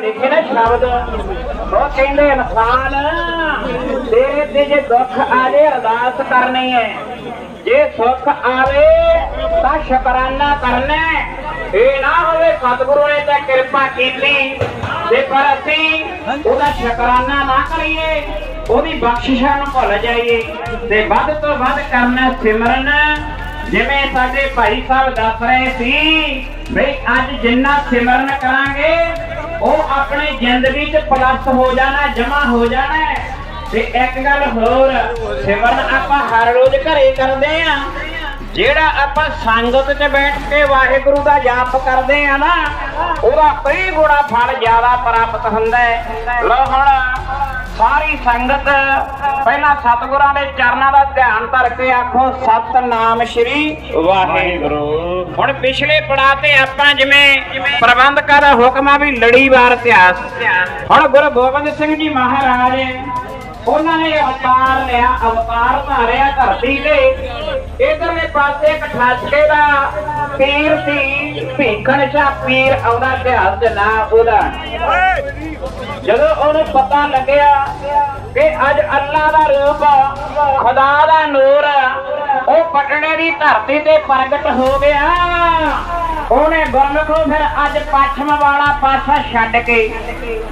ਲਿਖੇ ਨਾ ਸ਼ਬਦ। ਉਹ ਕਹਿੰਦੇ ਇਨਸਾਨ ਤੇਰੇ ਤੇ ਜੇ ਦੁੱਖ ਆ ਅਰਦਾਸ ਕਰਨੀ ਹੈ। ਜੇ ਸੁੱਖ ਆਵੇ, ਤਾਂ ਸ਼ੁਕਰਾਨਾ ਕਰਨਾ ਇਹ ਨਾ ਹੋਵੇ ਸਤਿਗੁਰੂ ਨੇ ਤਾਂ ਕਿਰਪਾ ਕੀਤੀ। ਤੇ ਪਰ ਅਸੀਂ ਉਹਦਾ ਸ਼ੁਕਰਾਨਾ ਨਾ ਕਰੀਏ, ਉਹਦੀ ਬਖਸ਼ਿਸ਼ਾਂ ਨੂੰ ਭੁੱਲ ਜਾਈਏ। ਤੇ ਵੱਧ ਤੋਂ ਵੱਧ ਕਰਨਾ ਸਿਮਰਨ। ਜਿਵੇਂ ਸਾਡੇ ਭਾਈ ਸਾਹਿਬ ਦੱਸ ਰਹੇ ਸੀ, ਬਈ ਅੱਜ ਜਿੰਨਾ ਸਿਮਰਨ ਕਰਾਂਗੇ ਆਪਣੀ ਜ਼ਿੰਦਗੀ 'ਚ ਪਲੱਸ ਹੋ ਜਾਣਾ, ਜਮਾ ਹੋ ਜਾਣਾ ਤੇ ਇੱਕ ਗੱਲ ਹੋਰ, ਸਿਮਰਨ ਆਪਾਂ ਹਰ ਰੋਜ਼ ਘਰੇ ਕਰਦੇ ਆ। ਜਿਹੜਾ ਆਪਾਂ ਸੰਗਤ 'ਚ ਬੈਠ ਕੇ ਵਾਹਿਗੁਰੂ ਦਾ ਜਾਪ ਕਰਦੇ ਆ ਨਾ, ਉਹਦਾ ਕਈ ਗੁਣਾ ਫਲ ਜ਼ਿਆਦਾ ਪ੍ਰਾਪਤ ਹੁੰਦਾ ਹੈ। ਲੋ ਹੁਣ ਸੰਗਤ, ਪਹਿਲਾਂ ਸਤਿਗੁਰਾਂ ਦੇ ਚਰਨਾਂ ਦਾ ਧਿਆਨ ਧਰ ਕੇ ਆਖੋ, ਸਤਨਾਮ ਸ਼੍ਰੀ ਵਾਹਿਗੁਰੂ। ਹੁਣ ਪਿਛਲੇ ਪੜਾਅ ਤੇ ਆਪਾਂ ਜਿਵੇਂ ਪ੍ਰਬੰਧਕਾਂ ਦਾ ਹੁਕਮ ਆ ਵੀ ਲੜੀਵਾਰ ਇਤਿਹਾਸ। ਹੁਣ ਗੁਰੂ ਗੋਬਿੰਦ ਸਿੰਘ ਜੀ ਮਹਾਰਾਜ, ਉਹਨਾਂ ਨੇ ਅਵਤਾਰ ਲਿਆ, ਅਵਤਾਰ ਧਾਰਿਆ ਧਰਤੀ ਤੇ। ਇਧਰਲੇ ਪਾਸੇ ਇੱਕ ਠਾਸਕੇ ਦਾ ਪੀਰ ਸੀ ਭੀਖਣ ਸ਼ਾ ਪੀਰ ਆਉਂਦਾ ਇਤਿਹਾਸ ਦੇ ਨਾਂ ਉਹਦਾ। ਜਦੋਂ ਉਹਨੂੰ ਪਤਾ ਲੱਗਿਆ ਕਿ ਅੱਜ ਅੱਲਾ ਦਾ ਰੂਪ, ਖੁਦਾ ਦਾ ਨੂਰ, ਉਹ ਪਟਣੇ ਦੀ ਧਰਤੀ ਤੇ ਪ੍ਰਗਟ ਹੋ ਗਿਆ। ਉਹਨੇ ਗੁਰਮੁਖੋਂ ਫਿਰ ਅੱਜ ਪੱਛਮ ਵਾਲਾ ਪਾਸਾ ਛੱਡ ਕੇ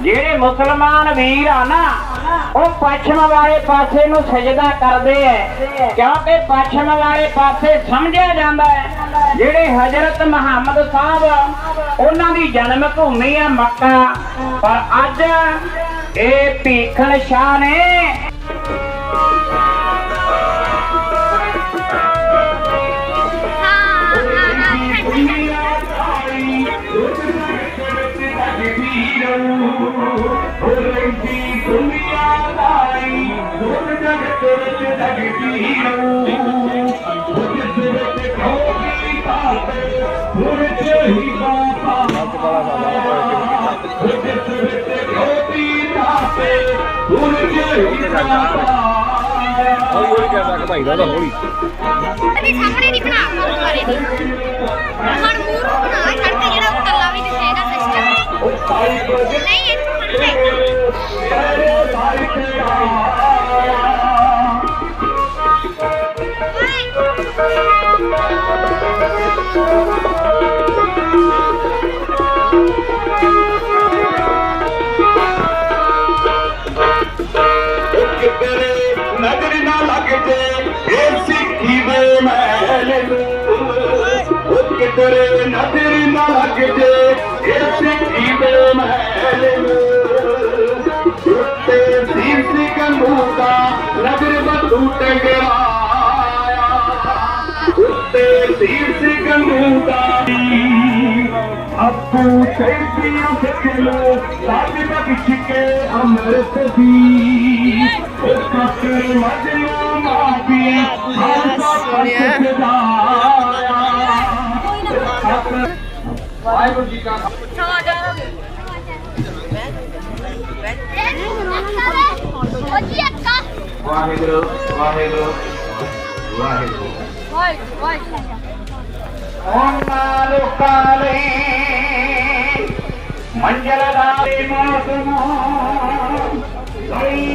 ਜਿਹੜੇ ਮੁਸਲਮਾਨ ਵੀਰ ਆ ਨਾ, ਉਹ ਪੱਛਮ ਵਾਲੇ ਪਾਸੇ ਨੂੰ ਸਜਦਾ ਕਰਦੇ ਐ। ਕਿਉਂਕਿ ਪੱਛਮ ਵਾਲੇ ਪਾਸੇ ਸਮਝਿਆ ਜਾਂਦਾ ਹੈ ਜਿਹੜੇ ਹਜ਼ਰਤ ਮੁਹੰਮਦ ਸਾਹਿਬ ਉਹਨਾਂ ਦੀ ਜਨਮ ਭੂਮੀ ਆ ਮੱਕਾ। ਪਰ ਅੱਜ ਇਹ ਭੀਖਣ ਸ਼ਾਹ ਨੇ ਹੌਲੀ ਹੌਲੀ ਕਰਦਾ ਕਿ ਭਾਈ ਦਾ ਉਹਦਾ ਹੌਲੀ ਤੇ ਸਾਹਮਣੇ ਨਹੀਂ ਬਣਾ ਗੁਰਦੁਆਰੇ ਦੀ ਹੁਣ ਮੂਰ ਬਣਾ ਛੱਡ ਕੇ ਜਿਹੜਾ ਉੱਤਲਾ ਵੀ ਦਿਸੇਗਾ ਸਿਸਟਮ ਨਹੀਂ ਇਹ ਕਿਤੇ ਨਜ਼ਰ ਨਾ ਲੱਗ ਜੇ, ਇਹ ਸਿੱਖੀ ਮਹਿਲ ਉਹ ਕਿਤੇ ਉੱਤੇ ਸੀਸ ਗੰਗੂ ਦਾ ਨਜ਼ਰ ਬਦੂ ਟੰਗਿਆ। ਉੱਤੇ ਸੀਸ ਗੰਗੂ ਦਾ ਆਪੂ ਚੈਂਪੀਆਂ ਸਿੱਖ ਲੋ ਸਾਡੀ ਬਖਸ਼ ਕੇ ਅੰਮ੍ਰਿਤ ਦੀ ਇਸ ਕਾਕੇ ਮਜਨੂ ਮਾਪੀ ਹਰ ਸੋਹਣਿਆ ਵਾਹਿਗੁਰੂ ਜੀ ਕਾ ਉਹ ਜੀ ਅੱਕਾ ਵਾਹਿਗੁਰੂ ਵਾਹਿਗੁਰੂ ਵਾਹਿਗੁਰੂ ਵਾਈ